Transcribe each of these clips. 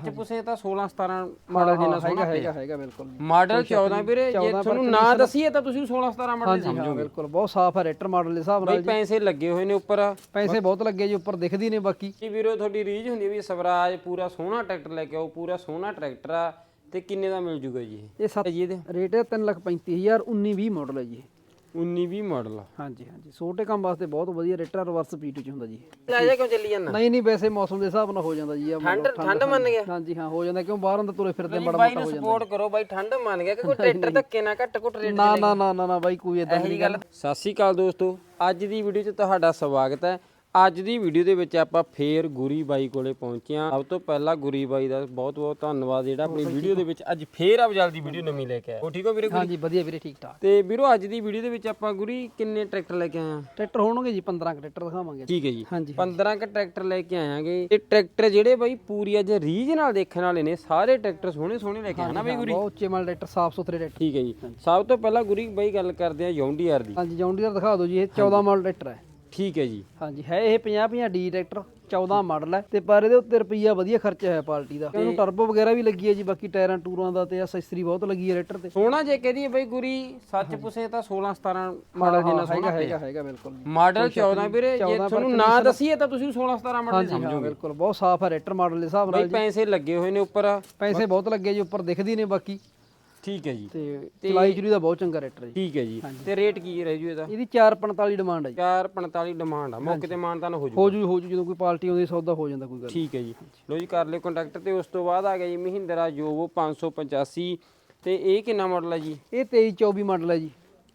ਚ ਪੁੱਛੇ ਤਾਂ 16 17 ਮਾਡਲ ਜਿੰਨਾ ਸੋਹਣਾ ਹੈਗਾ ਹੈਗਾ ਬਿਲਕੁਲ। ਜੀ। ਮਾਡਲ 14 ਵੀਰੇ ਜੇ ਤੁਹਾਨੂੰ ਨਾ ਦਸੀਏ ਤਾਂ ਤੁਸੀਂ 16 17 ਮਾਡਲ ਹਾਂ ਬਿਲਕੁਲ ਬਹੁਤ ਸਾਫ਼ ਹੈ ਰੇਟਰ ਮਾਡਲ ਦੇ ਹਿਸਾਬ ਨਾਲ ਬਈ ਪੈਸੇ ਲੱਗੇ ਹੋਏ ਨੇ ਉੱਪਰ। ਪੈਸੇ ਬਹੁਤ ਲੱਗੇ ਜੀ ਉੱਪਰ ਦਿਖਦੀ ਨੇ ਬਾਕੀ। ਜੀ ਵੀਰੋ ਤੁਹਾਡੀ ਰੀਝ ਹੁੰਦੀ ਵੀ ਸਵਰਾਜ ਪੂਰਾ ਸੋਹਣਾ ਟਰੈਕਟਰ ਲੈ ਕੇ ਆਓ ਪੂਰਾ ਸੋਹਣਾ ਟਰੈਕਟਰ ਆ ਤੇ ਕਿੰਨੇ ਦਾ ਮਿਲ ਜੂਗਾ ਜੀ? ਇਹ ਸੱਤ ਜੀ ਇਹਦੇ? ਰੇਟ ਹੈ 335000 19 20 ਮਾਡਲ ਹੈ ਜੀ ਇਹ। 19 20 ਮਾਡਲ ਆ। ਹਾਂਜੀ ਹਾਂਜੀ। ਛੋਟੇ ਕੰਮ ਵਾਸਤੇ ਬਹੁਤ ਵਧੀਆ ਰੇਟਰ ਰਿਵਰਸ ਪੀਟੀ ਚ ਹੁੰਦਾ ਜੀ। ਲੈ ਜਾ ਕਿਉਂ ਚੱਲੀ ਜਾਂਦਾ? ਨਹੀਂ ਨਹੀਂ ਵੈਸੇ ਮੌਸਮ ਦੇ ਹਿਸਾਬ ਨਾਲ ਹੋ ਜਾਂਦਾ ਜੀ। ਇਹ ਠੰਡ ਠੰਡ ਮੰਨ ਗਿਆ? ਹਾਂਜੀ ਹਾਂ ਹੋ ਜਾਂਦਾ ਕਿਉਂ ਬਾਹਰ ਅੰਦਰ ਤੁਰੇ ਫਿਰਦੇ ਬੜਾ ਬਾਈ ਨੂੰ ਸਪੋਰਟ ਕਰੋ ਬਾਈ ਠੰਡ ਮੰਨ ਗਿਆ ਕਿ ਕੋਈ ਟਰੈਕਟਰ ਧੱਕੇ ਨਾ ਘੱਟ ਘੁੱਟ ਰੇਟ ਨਾ ਨਾ ਨਾ ਨਾ ਨਾ ਬਾਈ ਕੋਈ ਇਦਾਂ ਇਹੀ ਗੱਲ ਸਤਿ ਸ਼੍ਰੀ ਅਕਾਲ ਦੋਸਤੋ। ਅੱਜ ਦੀ ਵੀਡੀਓ 'ਚ ਤੁਹਾਡਾ ਸਵਾਗਤ ਹੈ। ਅੱਜ ਦੀ ਵੀਡੀਓ ਦੇ ਵਿੱਚ ਆਪਾਂ ਫੇਰ ਗੁਰੀ ਬਾਈ ਕੋਲੇ ਪਹੁੰਚੇ ਹਾਂ। ਸਭ ਤੋਂ ਪਹਿਲਾਂ ਗੁਰੀ ਬਾਈ ਦਾ ਬਹੁਤ ਬਹੁਤ ਧੰਨਵਾਦ। ਜਿਹੜਾ ਆਪਣੀ ਵੀਡੀਓ ਦੇ ਵਿੱਚ ਅੱਜ ਫੇਰ ਆਪ ਜਲਦੀ ਵੀਡੀਓ ਨਵੀਂ ਲੈ ਕੇ ਆਇਆ। ਉਹ ਠੀਕ ਹੋ ਵੀਰੇ? ਹਾਂਜੀ ਵਧੀਆ ਵੀਰੇ ਠੀਕ ਠਾਕ। ਤੇ ਵੀਰੋ ਅੱਜ ਦੀ ਵੀਡੀਓ ਦੇ ਵਿੱਚ ਆਪਾਂ ਗੁਰੀ ਕਿੰਨੇ ਟਰੈਕਟਰ ਲੈ ਕੇ ਆਏ ਹਾਂ? ਟਰੈਕਟਰ ਹੋਣਗੇ ਜੀ 15 ਕੁ ਟਰੈਕਟਰ ਦਿਖਾਵਾਂਗੇ। ਠੀਕ ਹੈ ਜੀ। ਹਾਂਜੀ 15 ਕ ਟਰੈਕਟਰ ਲੈ ਕੇ ਆਵਾਂਗੇ ਤੇ ਟਰੈਕਟਰ ਜਿਹੜੇ ਬਾਈ ਪੂਰੀ ਅੱਜ ਰੀਜ ਨਾਲ ਦੇਖਣ ਵਾਲੇ ਨੇ ਸਾਰੇ ਟਰੈਕਟਰ ਸੋਹਣੇ ਸੋਹਣੇ ਲੈ ਕੇ ਆਣਾ ਬਾਈ ਗੁਰੀ? ਬਹੁਤ ਉੱਚੇ ਮਾਲ ਟਰੈਕਟਰ ਸਾਫ਼ ਸੁਥਰੇ ਟਰੈਕਟਰ। ਠੀਕ ਹੈ ਜੀ। ਸਭ ਤੋਂ ਪਹਿਲਾਂ ਗੁਰੀ ਬਾਈ ਗੱਲ ਕਰਦੇ ਆ ਯੌਂਡੀਆਰ ਦੀ। ਹਾਂਜੀ ਜੌਂਡੀਅਰ ਦਿਖਾ ਦਿਓ ਜੀ ਇਹ 14 ਮਾਡਲ ਟਰੈਕਟਰ ਹੈ। ਠੀਕ ਹੈ ਜੀ। ਹਾਂਜੀ ਹੈ ਇਹ 50 50 ਡੀ ਟਰੈਕਟਰ 14 ਮਾਡਲ ਹੈ ਤੇ ਪਰ ਇਹਦੇ ਉੱਤੇ ਰੁਪਈਆ ਵਧੀਆ ਖਰਚਾ ਹੋਇਆ ਪਾਰਟੀ ਦਾ। ਇਹਨੂੰ ਟਰਬੋ ਵਗੈਰਾ ਵੀ ਲੱਗੀ ਹੈ ਜੀ ਬਾਕੀ ਟਾਇਰਾਂ ਟੂਰਾਂ ਦਾ ਤੇ ਅਸੈਸਰੀ ਬਹੁਤ ਲੱਗੀ ਹੈ ਰੇਟਰ ਤੇ। ਸੋਹਣਾ ਜੇ ਕਹਦੀ ਬਈ ਗੁਰੀ ਸੱਚ ਪੁੱਛੇ ਤਾਂ 16 17 ਮਾਡਲ ਜਿੰਨਾ ਸੋਹਣਾ ਹੈਗਾ ਹੈਗਾ ਬਿਲਕੁਲ। ਜੀ। ਮਾਡਲ 14 ਵੀਰੇ ਜੇ ਤੁਹਾਨੂੰ ਨਾ ਦਸੀਏ ਤਾਂ ਤੁਸੀਂ 16 17 ਮਾਡਲ ਹਾਂਜੀ ਹਾਂ ਬਿਲਕੁਲ ਬਹੁਤ ਸਾਫ਼ ਹੈ ਰੇਟਰ ਮਾਡਲ ਦੇ ਹਿਸਾਬ ਨਾਲ ਬਈ ਪੈਸੇ ਲੱਗੇ ਹੋਏ ਨੇ ਉੱਪਰ। ਪੈਸੇ ਬਹੁਤ ਲੱਗੇ ਜੀ ਉੱਪਰ ਦਿਖਦੀ ਨੇ ਬਾਕੀ। ਠੀਕ ਹੈ ਜੀ। ਤੇ ਚਲਾਈ ਚੁਰੀ ਦਾ ਬਹੁਤ ਚੰਗਾ ਰੇਟਰ ਜੀ। ਠੀਕ ਹੈ ਜੀ। ਤੇ ਰੇਟ ਕੀ ਰਹਿ ਜੂ ਇਹਦਾ? ਇਹਦੀ 445 ਡਿਮਾਂਡ ਹੈ ਜੀ। 445 ਡਿਮਾਂਡ ਆ। ਮੌਕੇ ਤੇ ਮਾਨਤਾਨ ਹੋ ਜੂ। ਹੋ ਜੂ ਹੋ ਜੂ ਜਦੋਂ ਕੋਈ ਪਾਰਟੀ ਆਉਂਦੀ ਸੌਦਾ ਹੋ ਜਾਂਦਾ ਕੋਈ ਗੱਲ। ਠੀਕ ਹੈ ਜੀ। ਲੋ ਜੀ ਕਰ ਲਿਓ ਕੰਟੈਕਟ ਤੇ। ਉਸ ਤੋਂ ਬਾਅਦ ਆ ਗਿਆ ਜੀ ਮਹਿੰਦਰਾ ਜੋਵੋ 585 ਤੇ ਇਹ ਕਿੰਨਾ ਮਾਡਲ ਹੈ ਜੀ? ਇਹ 23 24 ਮਾਡਲ ਹੈ ਜੀ।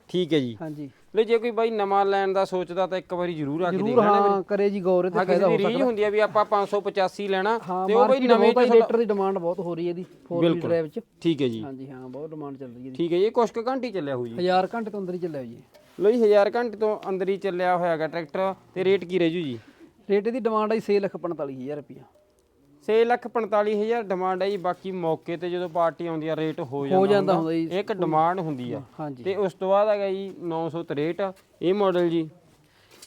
ਠੀਕ ਹੈ ਜੀ। ਹਾਂਜੀ। ਲੋ ਜੇ ਕੋਈ ਬਾਈ ਨਵਾਂ ਲੈਣ ਦਾ ਸੋਚਦਾ ਤਾਂ ਇੱਕ ਵਾਰੀ ਜ਼ਰੂਰ ਆ ਕੇ ਜ਼ਰੂਰ ਹਾਂ ਕਰੇ ਜੀ ਗੌਰ ਤੇ ਹਾਂ ਕਿਸੇ ਦੀ ਰੀਝ ਹੁੰਦੀ ਆ ਵੀ ਆਪਾਂ 585 ਲੈਣਾ ਹਾਂ ਤੇ ਉਹ ਬਈ ਨਵੇਂ ਹੈ ਰੇਟਰ ਦੀ ਡਿਮਾਂਡ ਬਹੁਤ ਹੋ ਰਹੀ ਹੈ ਇਹਦੀ 4 ਵੀਲ ਡਰਾਈਵ ਚ ਠੀਕ ਹੈ ਜੀ। ਹਾਂਜੀ ਹਾਂ ਬਹੁਤ ਡਿਮਾਂਡ ਚੱਲ ਰਹੀ ਹੈ ਠੀਕ ਹੈ ਜੀ ਕੁਛ ਕੁ ਘੰਟੇ ਹੀ ਚੱਲਿਆ ਹੋਊ ਜੀ। ਇਹਦੀ 1000 ਘੰਟੇ ਤੋਂ ਅੰਦਰ ਹੀ ਚੱਲਿਆ ਜੀ। ਲੋ ਜੀ 1000 ਘੰਟੇ ਤੋਂ ਅੰਦਰ ਹੀ ਚੱਲਿਆ ਹੋਇਆ ਹੈਗਾ ਟਰੈਕਟਰ ਤੇ ਰੇਟ ਕੀ ਰਹਿ ਜੂ ਜੀ? ਰੇਟ ਇਹਦੀ ਡਿਮਾਂਡ ਹੈ 645000 ਰੁਪਇਆ 6 ਲੱਖ 45000 ਡਿਮਾਂਡ ਹੈ ਜੀ ਬਾਕੀ ਮੌਕੇ ਤੇ ਜਦੋਂ ਪਾਰਟੀ ਆਉਂਦੀ ਆ ਰੇਟ ਹੋ ਜਾਂਦਾ ਹੋ ਜਾਂਦਾ ਹੁੰਦਾ। ਜੀ। ਇੱਕ ਡਿਮਾਂਡ ਹੁੰਦੀ ਆ। ਤੇ ਉਸ ਤੋਂ ਬਾਅਦ ਹੈਗਾ ਜੀ 963 ਇਹ ਮਾਡਲ ਜੀ।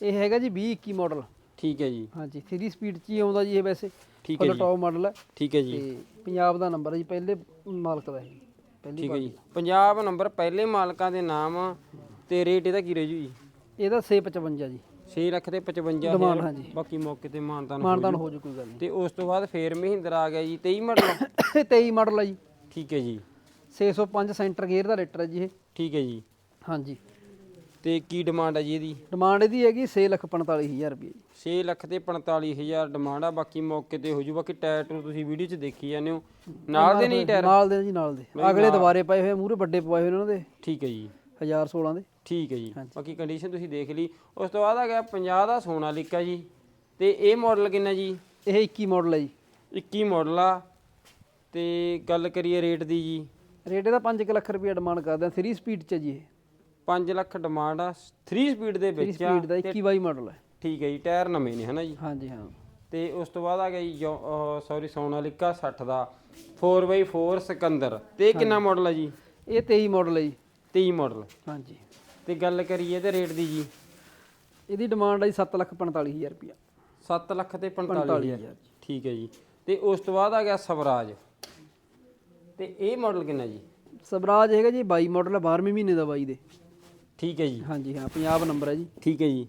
ਇਹ ਹੈਗਾ ਜੀ 20 21 ਮਾਡਲ ਠੀਕ ਹੈ ਜੀ। ਹਾਂਜੀ 3 ਸਪੀਡ ਚ ਹੀ ਆਉਂਦਾ ਜੀ ਇਹ ਵੈਸੇ। ਠੀਕ ਹੈ ਜੀ। ਟੌਪ ਮਾਡਲ ਹੈ। ਠੀਕ ਹੈ ਜੀ। ਤੇ ਪੰਜਾਬ ਦਾ ਨੰਬਰ ਹੈ ਜੀ ਪਹਿਲੇ ਮਾਲਕ ਦਾ ਪਹਿਲੀ ਠੀਕ ਹੈ ਜੀ। ਪੰਜਾਬ ਨੰਬਰ ਪਹਿਲੇ ਮਾਲਕਾਂ ਦੇ ਨਾਮ ਤੇ ਰੇਟ ਇਹਦਾ ਕੀ ਰਹਿ ਜੂ ਜੀ? ਇਹਦਾ 655 ਜੀ। 6 ਲੱਖ ਤੇ 55 ਡਿਮਾਂਡ ਹਾਂਜੀ। ਬਾਕੀ ਮੌਕੇ ਤੇ ਮਾਨਤਾਨ ਮਾਨਦਾਨ ਹੋ ਜੂ ਕੋਈ ਗੱਲ ਤੇ ਉਸ ਤੋਂ ਬਾਅਦ ਫੇਰ ਮਹਿੰਦਰਾ ਆ ਗਿਆ ਜੀ 23 ਮਾਡਲ। ਨਹੀਂ 23 ਮਾਡਲ ਹੈ ਜੀ। ਠੀਕ ਹੈ ਜੀ। 605 ਸੈਂਟਰ ਗੇਅਰ ਦਾ ਰੇਟਰ ਹੈ ਜੀ ਇਹ। ਠੀਕ ਹੈ ਜੀ। ਹਾਂਜੀ। ਤੇ ਕੀ ਡਿਮਾਂਡ ਹੈ ਜੀ ਇਹਦੀ? ਡਿਮਾਂਡ ਇਹਦੀ ਹੈਗੀ 645000 ਰੁਪਏ ਜੀ। 6 ਲੱਖ ਤੇ 45000 ਡਿਮਾਂਡ ਆ ਬਾਕੀ ਮੌਕੇ ਤੇ ਹੋ ਜੂ। ਬਾਕੀ ਟਾਇਰ ਟੂਰ ਤੁਸੀਂ ਵੀਡੀਓ 'ਚ ਦੇਖੀ ਜਾਂਦੇ ਹੋ। ਨਾਲ ਦੇ ਨਹੀਂ ਟਾਇਰ? ਨਾਲ ਦੇ ਜੀ ਨਾਲ ਦੇ। ਅਗਲੇ ਦੁਬਾਰੇ ਪਏ ਹੋਏ ਮੂਰੇ ਵੱਡੇ ਪਵਾਏ ਹੋਏ ਨੇ ਉਹਨਾਂ ਦੇ। ਠੀਕ ਹੈ ਜੀ। 1016 ਦੇ। ਠੀਕ ਹੈ ਜੀ। ਬਾਕੀ ਕੰਡੀਸ਼ਨ ਤੁਸੀਂ ਦੇਖ ਲਈ। ਉਸ ਤੋਂ ਬਾਅਦ ਆ ਗਿਆ 50 ਦਾ ਸੋਨਾਲੀਕਾ ਜੀ। ਤੇ ਇਹ ਮਾਡਲ ਕਿੰਨਾ ਜੀ? ਇਹ 21 ਮਾਡਲ ਹੈ ਜੀ। 21 ਮਾਡਲ ਆ। ਤੇ ਗੱਲ ਕਰੀਏ ਰੇਟ ਦੀ ਜੀ। ਰੇਟ ਇਹਦਾ 5 ਲੱਖ ਰੁਪਏ ਡਿਮਾਂਡ ਕਰਦੇ ਆ। 3 ਸਪੀਡ ਚ ਹੈ ਜੀ ਇਹ। 5 ਲੱਖ ਡਿਮਾਂਡ ਆ। 3 ਸਪੀਡ ਦੇ 3 ਵਿੱਚ ਆ। ਸਪੀਡ ਦਾ 21 22 ਮਾਡਲ ਹੈ ਠੀਕ ਹੈ ਜੀ ਟਾਇਰ ਨਵੇਂ ਨੇ ਹਨਾ ਜੀ? ਹਾਂਜੀ ਹਾਂ। ਤੇ ਉਸ ਤੋਂ ਬਾਅਦ ਆ ਗਿਆ ਜੀ ਸੌਰੀ ਸੋਨਾਲੀਕਾ 60 ਦਾ। 4x4 ਸਿਕੰਦਰ। ਤੇ ਇਹ ਕਿੰਨਾ ਮਾਡਲ ਹੈ ਜੀ? ਇਹ 23 ਮਾਡਲ ਹੈ ਜੀ। 23 ਮਾਡਲ ਹਾਂਜੀ। ਤੇ ਗੱਲ ਕਰੀਏ ਤੇ ਰੇਟ ਦੀ ਜੀ ਇਹਦੀ ਡਿਮਾਂਡ ਹੈ 7 ਲੱਖ 45000 ਰੁਪਏ 7 ਲੱਖ ਤੇ 45000 ਠੀਕ ਹੈ ਜੀ। ਤੇ ਉਸ ਤੋਂ ਬਾਅਦ ਆ ਗਿਆ ਸਵਰਾਜ। ਤੇ ਇਹ ਮਾਡਲ ਕਿੰਨਾ ਜੀ? ਸਵਰਾਜ ਹੈਗਾ ਜੀ 22 ਮਾਡਲ ਹੈ 12ਵੇਂ ਮਹੀਨੇ ਦਾ ਬਾਈ ਦੇ। ਠੀਕ ਹੈ ਜੀ। ਹਾਂਜੀ ਹਾਂ ਪੰਜਾਬ ਨੰਬਰ ਹੈ ਜੀ। ਠੀਕ ਹੈ ਜੀ।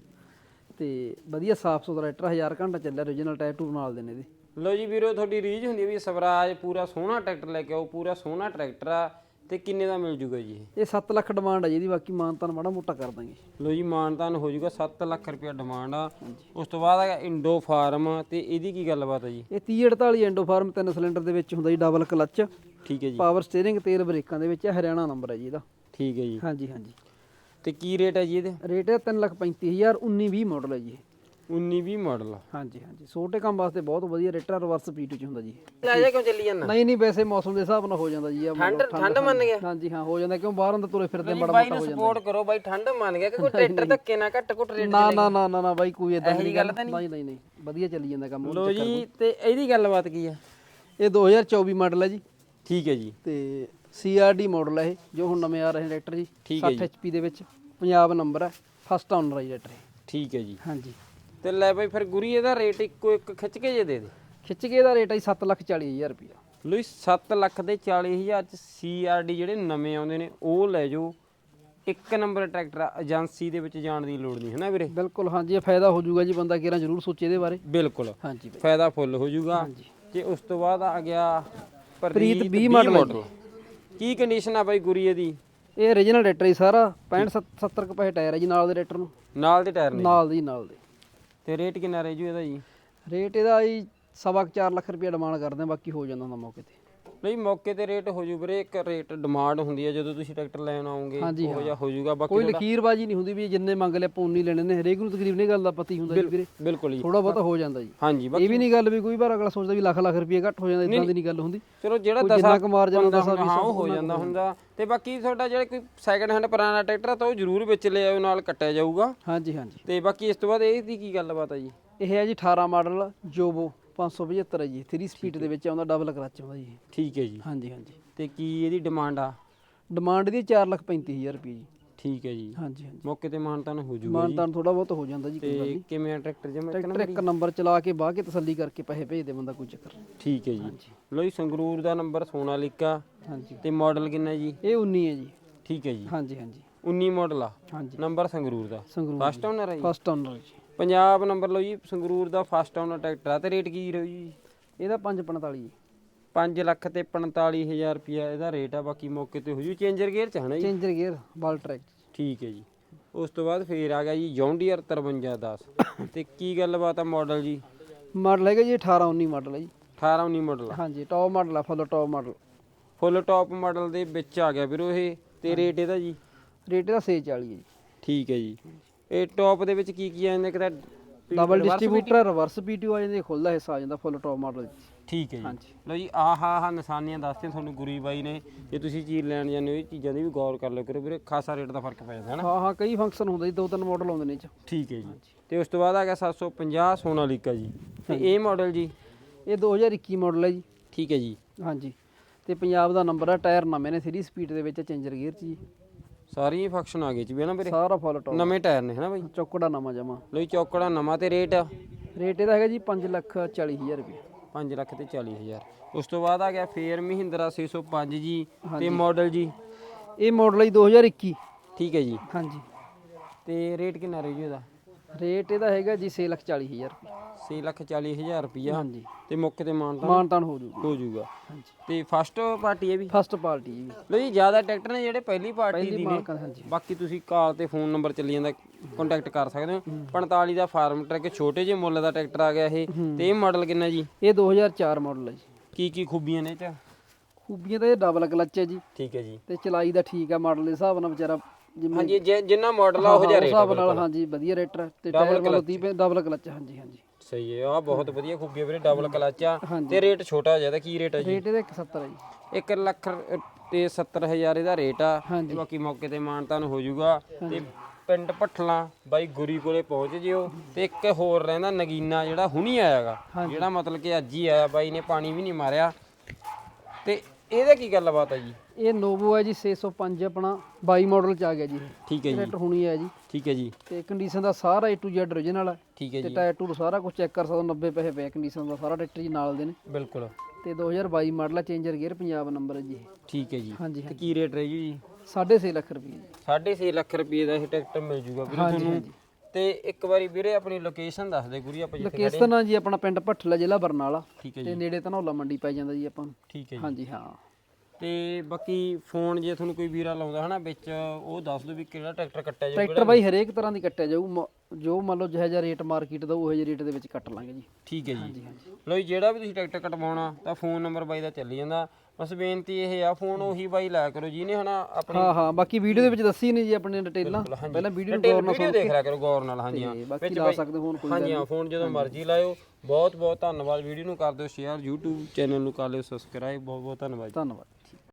ਤੇ ਵਧੀਆ ਸਾਫ਼ ਸੁਥਰਾ ਟਰੈਕਟਰ 1000 ਘੰਟਾ ਚੱਲਿਆ origignal ਟਾਇਰ ਟੂਰ ਨਾਲ ਦੇ ਨੇ ਇਹਦੇ। ਲੋ ਜੀ ਵੀਰੋ ਤੁਹਾਡੀ ਰੀਝ ਹੁੰਦੀ ਹੈ ਵੀ ਸਵਰਾਜ ਪੂਰਾ ਸੋਹਣਾ ਟਰੈਕਟਰ ਲੈ ਕੇ ਆਓ ਪੂਰਾ ਸੋਹਣਾ ਟਰੈਕਟਰ ਆ। ਤੇ ਕਿੰਨੇ ਦਾ ਮਿਲ ਜੂਗਾ ਜੀ? ਇਹ ਇਹ 7 ਲੱਖ ਡਿਮਾਂਡ ਹੈ ਜੀ ਇਹਦੀ ਬਾਕੀ ਮਾਨਤਾਨ ਮਾੜਾ ਮੋਟਾ ਕਰ ਦਾਂਗੇ। ਲੋ ਜੀ ਮਾਨਤਾਨ ਹੋ ਜੂਗਾ 7 ਲੱਖ ਰੁਪਇਆ ਡਿਮਾਂਡ ਆ। ਉਸ ਤੋਂ ਬਾਅਦ ਹੈਗਾ ਇੰਡੋ ਫਾਰਮ ਤੇ ਇਹਦੀ ਕੀ ਗੱਲਬਾਤ ਹੈ ਜੀ? ਇਹ 3048 ਐਂਡੋ ਫਾਰਮ ਤਿੰਨ ਸਿਲੰਡਰ ਦੇ ਵਿੱਚ ਹੁੰਦਾ ਜੀ ਡਬਲ ਕਲੱਚ ਠੀਕ ਹੈ ਜੀ। ਪਾਵਰ ਸਟੀਅਰਿੰਗ ਤੇਲ ਬ੍ਰੇਕਾਂ ਦੇ ਵਿੱਚ ਹਰਿਆਣਾ ਨੰਬਰ ਹੈ ਜੀ ਇਹਦਾ। ਠੀਕ ਹੈ ਜੀ। ਹਾਂਜੀ ਹਾਂਜੀ। ਤੇ ਕੀ ਰੇਟ ਹੈ ਜੀ ਇਹਦੇ? ਰੇਟ ਹੈ 335000 19 20 ਮਾਡਲ ਹੈ ਜੀ। 19 20 ਮਾਡਲ ਆ। ਹਾਂਜੀ ਹਾਂਜੀ। ਛੋਟੇ ਕੰਮ ਵਾਸਤੇ ਬਹੁਤ ਵਧੀਆ ਰੇਟਰ ਰਿਵਰਸ ਪੀਟੂ ਚ ਹੁੰਦਾ ਜੀ। ਲੈ ਜਾ ਕਿਉਂ ਚੱਲੀ ਜਾਂਦਾ? ਨਹੀਂ ਨਹੀਂ ਵੈਸੇ ਮੌਸਮ ਦੇ ਹਿਸਾਬ ਨਾਲ ਹੋ ਜਾਂਦਾ ਜੀ। ਠੰਡ ਠੰਡ ਮੰਨ ਗਿਆ? ਹਾਂਜੀ ਹਾਂ ਹੋ ਜਾਂਦਾ ਕਿਉਂ? ਬਾਹਰ ਅੰਦਰ ਤੁਰੇ ਫਿਰਦੇ ਬੜਾ ਬਾਈ ਨੂੰ ਸਪੋਰਟ ਕਰੋ ਬਾਈ ਠੰਡ ਮੰਨ ਗਿਆ ਕਿ ਕੋਈ ਟਰੈਕਟਰ ਧੱਕੇ ਨਾ ਘੱਟ ਘੁੱਟ ਰੇਟ ਨਾ ਨਾ ਨਾ ਨਾ ਨਾ ਬਾਈ ਕੋਈ ਇਦਾਂ ਦੀ ਗੱਲ ਨਹੀਂ। ਨਹੀਂ ਨਹੀਂ। ਵਧੀਆ ਚੱਲੀ ਜਾਂਦਾ ਕੰਮ ਲੋ ਜੀ ਤੇ ਇਹਦੀ ਗੱਲਬਾਤ ਕੀ ਆ? ਇਹ 2024 ਮਾਡਲ ਹੈ ਜੀ। ਠੀਕ ਹੈ ਜੀ। ਤੇ CRD ਮਾਡਲ ਹੈ ਇਹ ਜੋ ਹੁਣ ਨਵੇਂ ਆ ਰਹੇ ਟਰੈਕਟਰ ਜੀ 60 HP ਦੇ ਵਿੱਚ। ਪੰਜਾਬ ਨੰਬਰ ਹੈ ਫਸਟ ਓਨਰ ਹੈ ਟਰੈਕਟਰ। ਠੀਕ ਹੈ ਜੀ। ਹਾਂਜੀ। ਤੇ ਲੈ ਬਾਈ ਫਿਰ ਗੁਰੀ ਇਹਦਾ ਰੇਟ ਇੱਕੋ ਇੱਕ ਖਿੱਚ ਕੇ ਜੇ ਦੇ ਦੇ। ਖਿੱਚ ਕੇ ਇਹਦਾ ਰੇਟ ਹੈ 7 ਲੱਖ 40 ਹਜ਼ਾਰ ਰੁਪਇਆ। ਲਈ 7 ਲੱਖ ਦੇ 40000 ਚ ਸੀਆਰਡੀ ਜਿਹੜੇ ਨਵੇਂ ਆਉਂਦੇ ਨੇ ਉਹ ਲੈ ਜਾਓ। ਇੱਕ ਨੰਬਰ ਟਰੈਕਟਰ ਆ, ਏਜੰਸੀ ਦੇ ਵਿੱਚ ਜਾਣ ਦੀ ਲੋੜ ਨਹੀਂ ਹੈ ਨਾ ਵੀਰੇ? ਬਿਲਕੁਲ ਹਾਂਜੀ ਇਹ ਫਾਇਦਾ ਹੋ ਜਾਊਗਾ ਜੀ ਬੰਦਾ ਕਿਹੜਾ ਜ਼ਰੂਰ ਸੋਚੇ ਇਹਦੇ ਬਾਰੇ। ਬਿਲਕੁਲ। ਹਾਂਜੀ ਬਾਈ। ਫਾਇਦਾ ਫੁੱਲ ਹੋ ਜਾਊਗਾ। ਤੇ ਉਸ ਤੋਂ ਬਾਅਦ ਆ ਗਿਆ ਪ੍ਰੀਤ 20 ਵੀਹ ਮਾਡਲ ਹੈ model। ਕੀ ਕੰਡੀਸ਼ਨ ਆ ਬਾਈ ਗੁਰੀਏ ਦੀ ਇਹ origignal ਰੇਟਰ ਹੀ ਸਾਰਾ 65 70 ਕੁ ਪੈਸੇ ਟਾਇਰ ਹੈ ਜੀ ਨਾਲ ਦੇ ਰੇਟਰ ਨੂੰ। ਨਾਲ ਦੇ ਟਾਇਰ ਨੇ ਨਾਲ ਦੀ ਨਾਲ ਦੇ। ਤੇ ਰੇਟ ਕਿੰਨਾ ਰਹਿ ਜੂ ਇਹਦਾ ਜੀ? ਰੇਟ ਇਹਦਾ ਜੀ ਸਵਾ ਕੁ ਚਾਰ ਲੱਖ ਰੁਪਇਆ ਡਿਮਾਂਡ ਕਰਦੇ ਆ, ਬਾਕੀ ਹੋ ਜਾਂਦਾ ਹੁੰਦਾ ਮੌਕੇ ਤੇ। ਨਹੀਂ ਮੌਕੇ ਤੇ ਰੇਟ ਹੋ ਜੂ ਵੀਰੇ ਇੱਕ ਰੇਟ ਡਿਮਾਂਡ ਹੁੰਦੀ ਹੈ ਜਦੋਂ ਤੁਸੀਂ ਟਰੈਕਟਰ ਲੈਣ ਹਾਂਜੀ, ਉਹ ਜਿਹਾ ਹੋ ਜਾਊਗਾ ਬਾਕੀ ਕੋਈ ਲਖੀਰਬਾਜੀ ਨਹੀਂ ਹੁੰਦੀ ਵੀ ਜਿੰਨੇ ਮੰਗ ਲਿਆ ਆਪਾਂ ਉਨੀ ਲੈਣੇ ਨੇ ਹਰੇਕ ਨੂੰ ਤਕਰੀਬਨ ਇਹ ਗੱਲ ਦਾ ਪਤੀ ਹੁੰਦਾ ਜੀ ਵੀਰੇ। ਬਿਲਕੁਲ ਜੀ। ਥੋੜਾ ਬਹੁਤਾ ਹੋ ਜਾਂਦਾ ਜੀ। ਹਾਂਜੀ ਬਾਕੀ ਇਹ ਵੀ ਨਹੀਂ ਗੱਲ ਵੀ ਕੋਈ ਵਾਰ ਅਗਲਾ ਸੋਚਦਾ ਵੀ ਲੱਖ ਲੱਖ ਰੁਪਏ ਘੱਟ ਹੋ ਜਾਂਦਾ ਇਦਾਂ ਦੀ ਨਹੀਂ। ਗੱਲ ਹੁੰਦੀ। ਚਲੋ ਜਿਹੜਾ ਕੋਈ 10 ਜਿੰਨਾ ਕੁ ਮਾਰਜਨ ਹੁੰਦਾ ਹੁੰਦਾ ਹਾਂ ਉਹ ਹੋ ਜਾਂਦਾ ਹੁੰਦਾ। ਤੇ ਬਾਕੀ ਤੁਹਾਡਾ ਜਿਹੜਾ ਕੋਈ ਸੈਕੰਡ ਹੈਂਡ ਪੁਰਾਣਾ ਟਰੈਕਟਰ ਆ ਤਾਂ ਉਹ ਜ਼ਰੂਰ ਵਿੱਚ ਲੈ ਆਇਓ ਨਾਲ ਕੱਟਿਆ ਜਾਊਗਾ। ਹਾਂਜੀ ਹਾਂਜੀ। ਤੇ ਬਾਕੀ ਇਸ ਤੋਂ ਬਾਅਦ ਇਹ ਦੀ ਕੀ ਗੱਲਬਾਤ ਆ ਜੀ? ਇਹ ਹੈ ਜੀ 18 ਮਾਡਲ ਜੋਬੋ। 575 ਹੈ ਜੀ 3 ਸਪੀਡ ਦੇ ਵਿੱਚ ਆਉਂਦਾ ਡਬਲ ਕਲਚ ਆਉਂਦਾ ਜੀ। ਠੀਕ ਹੈ ਜੀ। ਹਾਂਜੀ ਹਾਂਜੀ। ਤੇ ਕੀ ਇਹਦੀ ਡਿਮਾਂਡ ਆ? ਡਿਮਾਂਡ ਦੀ 435000 ਰੁਪਏ ਜੀ। ਠੀਕ ਹੈ ਜੀ। ਹਾਂਜੀ ਹਾਂਜੀ। ਮੌਕੇ ਤੇ ਮਾਨਤਾਨ ਹੋ ਜੂਗਾ ਮਾਨਤਾਨ ਥੋੜਾ ਬਹੁਤ ਹੋ ਜਾਂਦਾ ਜੀ ਕੋਈ ਗੱਲ ਨਹੀਂ। ਕਿਵੇਂ ਆ ਟਰੈਕਟਰ ਜਮਾ ਟਰੈਕਟਰ ਇੱਕ ਨੰਬਰ ਚਲਾ ਕੇ ਬਾਹ ਕੇ ਤਸੱਲੀ ਕਰਕੇ ਪੈਸੇ ਭੇਜ ਦੇ ਬੰਦਾ ਕੋਈ ਚੱਕਰ ਠੀਕ ਹੈ ਜੀ। ਲੋ ਜੀ ਸੰਗਰੂਰ ਦਾ ਨੰਬਰ ਸੋਨਾਲੀਕਾ ਹਾਂਜੀ। ਤੇ ਮਾਡਲ ਕਿੰਨਾ ਜੀ? ਇਹ 19 ਹੈ ਜੀ। ਠੀਕ ਹੈ ਜੀ। ਹਾਂਜੀ ਹਾਂਜੀ। 19 ਮਾਡਲ ਆ। ਹਾਂਜੀ। ਨੰਬਰ ਸੰਗਰੂਰ ਦਾ। ਸੰਗਰੂਰ ਫਸਟ ਓਨਰ ਹੈ ਜੀ। ਫਸਟ ਓਨਰ ਜੀ। ਪੰਜਾਬ ਨੰਬਰ ਲਓ ਜੀ ਸੰਗਰੂਰ ਦਾ ਫਸਟ ਓਨਰ ਟਰੈਕਟਰ ਆ ਤੇ ਰੇਟ ਕੀ ਰਹੂ ਜੀ? ਇਹਦਾ 545 ਜੀ 5 ਲੱਖ ਤੇ 45000 ਰੁਪਿਆ ਇਹਦਾ ਰੇਟ ਆ ਬਾਕੀ ਮੌਕੇ ਤੇ ਹੋ ਜੂ ਚੇਂਜਰ ਗੇਅਰ ਚ ਹਨਾ ਜੀ? ਚੇਂਜਰ ਗੇਅਰ ਬਾਲ ਟਰੈਕ ਠੀਕ ਹੈ ਜੀ। ਉਸ ਤੋਂ ਬਾਅਦ ਫੇਰ ਆ ਗਿਆ ਜੀ ਜੌਂਡੀਅਰ 5310 ਤੇ ਕੀ ਗੱਲਬਾਤ ਆ ਮਾਡਲ ਜੀ? ਮਾਡਲ ਹੈਗਾ ਜੀ 18 19 ਮਾਡਲ ਹੈ ਜੀ। 18 19 ਮਾਡਲ ਹਾਂਜੀ ਟੌਪ ਮਾਡਲ ਆ full top model full top model ਦੇ ਵਿੱਚ ਆ ਗਿਆ ਵੀਰੋ ਇਹ। ਤੇ ਰੇਟ ਇਹਦਾ ਜੀ? ਰੇਟ ਇਹਦਾ 640 ਹੈ ਜੀ। ਠੀਕ ਹੈ ਜੀ। ਇਹ ਟਾਪ ਦੇ ਵਿੱਚ ਕੀ ਕੀ ਆ ਜਾਂਦਾ? ਕਿਤਾ ਡਬਲ ਡਿਸਟ੍ਰੀਬਿਊਟਰ ਰਿਵਰਸ ਪੀਟੀਓ ਆ ਜਾਂਦੇ ਖੁੱਲਦਾ ਹਿੱਸਾ ਆ ਜਾਂਦਾ ਫੁੱਲ ਟੌਪ ਮਾਡਲ ਠੀਕ ਹੈ ਜੀ। ਹਾਂਜੀ। ਲਓ ਜੀ ਆਹ ਆਹ ਨਿਸ਼ਾਨੀਆਂ ਦੱਸਦੇ ਤੁਹਾਨੂੰ ਗੁਰੀ ਬਾਈ ਨੇ। ਜੇ ਤੁਸੀਂ ਚੀਜ਼ ਲੈਣ ਜਾਂਦੇ ਹੋ ਇਹ ਚੀਜ਼ਾਂ ਦੀ ਵੀ ਗੌਰ ਕਰ ਲਿਓ ਕਰੋ ਵੀਰੇ ਖਾਸਾ ਰੇਟ ਦਾ ਫ਼ਰਕ ਪੈ ਜਾਂਦਾ ਹੈ ਨਾ ਹਾਂ ਹਾਂ ਕਈ ਫੰਕਸ਼ਨ ਹੁੰਦੇ ਜੀ ਦੋ ਤਿੰਨ ਮਾਡਲ ਆਉਂਦੇ ਨੇ ਇਹ ਚ। ਠੀਕ ਹੈ ਜੀ। ਤੇ ਉਸ ਤੋਂ ਬਾਅਦ ਆ ਗਿਆ 750 ਸੋਨਾਲੀਕਾ ਜੀ। ਤੇ ਇਹ ਮਾਡਲ ਜੀ? ਇਹ 2021 ਮਾਡਲ ਹੈ ਜੀ। ਠੀਕ ਹੈ ਜੀ। ਹਾਂਜੀ। ਤੇ ਪੰਜਾਬ ਦਾ ਨੰਬਰ ਆ ਟਾਇਰ ਨਵੇਂ ਨੇ 3 ਸਪੀਡ ਦੇ ਵਿੱਚ ਚੇਂਜਰ ਗੇਅਰ ਚ ਜੀ। ਸਾਰੀਆਂ ਫੰਕਸ਼ਨ ਆ ਗਏ ਜੀ ਵੀ ਨਾ ਵੀਰੇ? ਸਾਰਾ ਫੁੱਲ ਟੌਪ। ਨਵੇਂ ਟਾਇਰ ਨੇ ਹਨਾ ਬਾਈ? ਚੌਕੜਾ ਨਵਾਂ ਜਮਾ। ਜੀ ਚੌਕੜਾ ਨਵਾਂ ਤੇ ਰੇਟ ਰੇਟ ਇਹਦਾ ਹੈਗਾ ਜੀ 5 ਲੱਖ 40 ਹਜ਼ਾਰ ਰੁਪਏ। 5 ਲੱਖ ਤੇ 40000 ਉਸ ਤੋਂ ਬਾਅਦ ਆ ਗਿਆ ਫੇਰ ਮਹਿੰਦਰਾ 605 ਜੀ ਤੇ ਮਾਡਲ ਜੀ। ਇਹ ਮਾਡਲ ਹੈ ਜੀ 2021 ਠੀਕ ਹੈ ਜੀ। ਹਾਂਜੀ। ਤੇ ਰੇਟ ਕਿੰਨਾ ਰਹੂ ਜੀ ਇਹਦਾ ਰੇਟ ਇਹਦਾ ਹੈਗਾ ਜੀ 6 ਲੱਖ 40 ਹਜ਼ਾਰ ਰੁਪਏ 6 ਲੱਖ 40000 ਰੁਪਿਆ ਹਾਂਜੀ। ਤੇ ਮੌਕੇ ਤੇ ਮਾਨਤਾ ਮਾਨਤਾਨ ਹੋ ਜੂਗਾ ਹੋ ਜਾਊਗਾ। ਹਾਂਜੀ। ਤੇ ਫਸਟ ਪਾਰਟੀ ਹੈ ਵੀ? ਫਸਟ ਪਾਰਟੀ ਜੀ ਲੋ ਜੀ ਜ਼ਿਆਦਾ ਟਰੈਕਟਰ ਨੇ ਜਿਹੜੇ ਪਹਿਲੀ ਪਾਰਟੀ ਦੀ ਪਹਿਲੀ ਨੇ। ਮਾਲਕਾਂ ਹਾਂਜੀ। ਬਾਕੀ ਤੁਸੀਂ ਕਾਲ ਤੇ ਫੋਨ ਨੰਬਰ ਚੱਲੀ ਜਾਂਦਾ ਕੰਟੈਕਟ ਕਰ ਸਕਦੇ ਹੋ। 45 ਦਾ ਫਾਰਮ ਟਰੈਕ ਛੋਟੇ ਜਿਹੇ ਮੁੱਲ ਦਾ ਟਰੈਕਟਰ ਆ ਗਿਆ ਇਹ। ਤੇ ਇਹ ਮਾਡਲ ਕਿੰਨਾ ਜੀ? ਇਹ 2004 ਮਾਡਲ ਹੈ ਜੀ। ਕੀ ਕੀ ਖੂਬੀਆਂ ਨੇ ਇਹ ਚ? ਖੂਬੀਆਂ ਤਾਂ ਇਹ ਡਬਲ ਕਲਚ ਹੈ ਜੀ। ਠੀਕ ਹੈ ਜੀ। ਤੇ ਚਲਾਈ ਦਾ ਠੀਕ ਆ ਮਾਡਲ ਦੇ ਹਿਸਾਬ ਨਾਲ ਵਿਚਾਰਾ ਜਿਵੇਂ ਹਾਂਜੀ ਜਿ- ਜਿੰਨਾ ਮਾਡਲ ਆ ਉਹ ਜਿਹਾ ਰੇਟ ਹਿਸਾਬ ਨਾਲ ਹਾਂਜੀ ਵਧੀਆ ਰੇਟਰ ਤੇ ਟਾਇਰ ਵੱਲੋਂ 30 ਡਬਲ ਕਲਚ ਹਾਂਜੀ ਹਾਂਜੀ। ਸਹੀ ਹੈ ਆ ਬਹੁਤ ਵਧੀਆ ਖੂਬੀ ਵੀਰੇ ਡਬਲ ਕਲਚ ਆ। ਤੇ ਰੇਟ ਛੋਟਾ ਜ਼ਿਆਦਾ ਕੀ ਰੇਟ ਹੈ ਜੀ? ਰੇਟ ਇਹਦਾ 170 ਹੈ ਜੀ। 1 ਲੱਖ ਰ- ਤੇ 70000 ਇਹਦਾ ਰੇਟ ਆ। ਤੇ ਬਾਕੀ ਮੌਕੇ ਤੇ ਮਾਨਤਾਨ ਹੋ ਜਾਊਗਾ ਤੇ ਪਿੰਡ ਭੱਠਲਾ ਬਾਈ ਗੁਰੀ ਕੋਲੇ ਪਹੁੰਚ ਜਿਓ। ਤੇ ਇੱਕ ਹੋਰ ਰਹਿੰਦਾ ਨਗੀਨਾ ਜਿਹੜਾ ਹੁਣੀ ਆਇਆਗਾ। ਜਿਹੜਾ ਮਤਲਬ ਕਿ ਅੱਜ ਹੀ ਆਇਆ ਬਾਈ ਨੇ ਪਾਣੀ ਵੀ ਨਹੀਂ ਮਾਰਿਆ। ਤੇ ਇਹਦਾ ਕੀ ਗੱਲਬਾਤ ਹੈ ਜੀ? ਇਹ ਨੋਵੋ ਹੈ ਜੀ 605 ਆਪਣਾ 22 ਮਾਡਲ ਚ ਆ ਗਿਆ ਜੀ। ਇਹ ਠੀਕ ਹੈ ਜੀ। ਰੇਟ ਹੁਣੀ ਹੈ ਜੀ। ਠੀਕ ਹੈ ਜੀ। ਤੇ ਕੰਡੀਸ਼ਨ ਦਾ ਸਾਰਾ A to Z original ਹੈ। ਠੀਕ ਹੈ ਤੇ ਜੀ। ਟਾਇਰ ਟੂਰ ਸਾਰਾ ਕੁਝ ਚੈੱਕ ਕਰ ਸਕਦੇ ਹੋ 90 ਪੈਸੇ ਪਏ ਕੰਡੀਸ਼ਨ ਦਾ ਸਾਰਾ ਟਰੈਕਟਰ ਜੀ ਨਾਲ ਦੇ ਨੇ। ਬਿਲਕੁਲ। ਤੇ 2022 ਮਾਡਲ ਹੈ ਚੇਂਜਰ ਗੇਅਰ ਪੰਜਾਬ ਨੰਬਰ ਹੈ ਜੀ ਇਹ। ਠੀਕ ਹੈ ਜੀ। ਹਾਂਜੀ ਤੇ ਕੀ ਰੇਟ ਰਹੀ ਜੀ? 6.5 ਲੱਖ ਰੁਪਏ ਜੀ। 6.5 ਲੱਖ ਰੁਪਏ ਦਾ ਇਹ ਟਰੈਕਟਰ ਮਿਲ ਜੂਗਾ ਵੀਰੇ ਤੁਹਾਨੂੰ। ਤੇ ਇੱਕ ਵਾਰੀ ਵੀਰੇ ਆਪਣੀ ਲੋਕੇਸ਼ਨ ਦੱਸ ਦੇ ਗੁਰੀ ਆਪਾਂ ਜਿੱਥੇ ਲੋਕੇਸ਼ਨ ਆ ਜੀ ਆਪਣਾ ਪਿੰਡ ਭੱਠਲਾ ਜ਼ਿਲ੍ਹਾ ਬਰਨਾਲਾ। ਠੀਕ ਹੈ ਤੇ ਜੀ। ਨੇੜੇ ਧਨੌਲਾ ਮੰਡੀ ਪੈ ਜਾਂਦਾ ਜੀ ਆਪਾਂ ਨੂੰ। ਠੀਕ ਹੈ ਜੀ। ਹਾਂਜੀ ਹਾਂ। ਤੇ ਬਾਕੀ ਫੋਨ ਜੇ ਤੁਹਾਨੂੰ ਕੋਈ ਵੀਰਾ ਲਾਉਂਦਾ ਹਨਾ ਵਿੱਚ ਉਹ ਦੱਸ ਦਿਓ ਵੀ ਕਿਹੜਾ ਟਰੈਕਟਰ ਕੱਟਿਆ ਜਾਊਗਾ ਟਰੈਕਟਰ ਬਾਈ ਹਰੇਕ ਤਰ੍ਹਾਂ ਦੀ ਕੱਟਿਆ ਜਾਊ ਮ- ਜੋ ਮੰਨ ਲਓ ਜਿਹੋ ਜਿਹਾ ਰੇਟ ਮਾਰਕੀਟ ਦਾ ਉਹ ਜਿਹੇ ਰੇਟ ਦੇ ਵਿੱਚ ਕੱਟ ਲਾਂਗੇ ਜੀ। ਠੀਕ ਹੈ ਜੀ। ਹਾਂਜੀ ਹਾਂਜੀ। ਲੋ ਜੀ ਜਿਹੜਾ ਵੀ ਤੁਸੀਂ ਟਰੈਕਟਰ ਕਟਵਾਉਣਾ ਤਾਂ ਫੋਨ ਨੰਬਰ ਬਾਈ ਦਾ ਚੱਲੀ ਜਾਂਦਾ। ਬਸ ਬੇਨਤੀ ਇਹ ਆ ਫੋਨ ਉਹੀ ਬਾਈ ਲਾਇਆ ਕਰੋ ਜਿਹਨੇ ਹਨਾ ਆਪਣੀ ਹਾਂ ਹਾਂ ਬਾਕੀ ਵੀਡੀਓ ਦੇ ਵਿੱਚ ਦੱਸੀ ਨਹੀਂ ਜੀ ਆਪਣੇ ਡਿਟੇਲਾਂ। ਪਹਿਲਾਂ ਵੀਡੀਓ ਨੂੰ ਗੌਰ ਨਾਲ ਵੀਡੀਓ ਦੇਖ ਲਿਆ ਕਰੋ ਗੌਰ ਨਾਲ ਹਾਂਜੀ ਹਾਂ। ਤੇ ਬਾਕੀ ਲਾ ਸਕਦੇ ਹੁਣ ਕੋਈ ਹਾਂਜੀ ਹਾਂ ਫੋਨ ਜਦੋਂ ਮਰਜ਼ੀ ਲਾਇਓ। ਬਹੁਤ ਬਹੁਤ ਧੰਨਵਾਦ ਵੀਡੀਓ ਨੂੰ ਕਰ ਦਿਓ ਸ਼ੇਅਰ YouTube ਚੈਨਲ ਨੂੰ ਕਰ ਲਿਓ ਸਬਸਕ੍ਰਾਈਬ ਬਹੁਤ ਬਹੁਤ ਧੰਨਵਾਦ ਜੀ। ਧੰਨਵਾਦ।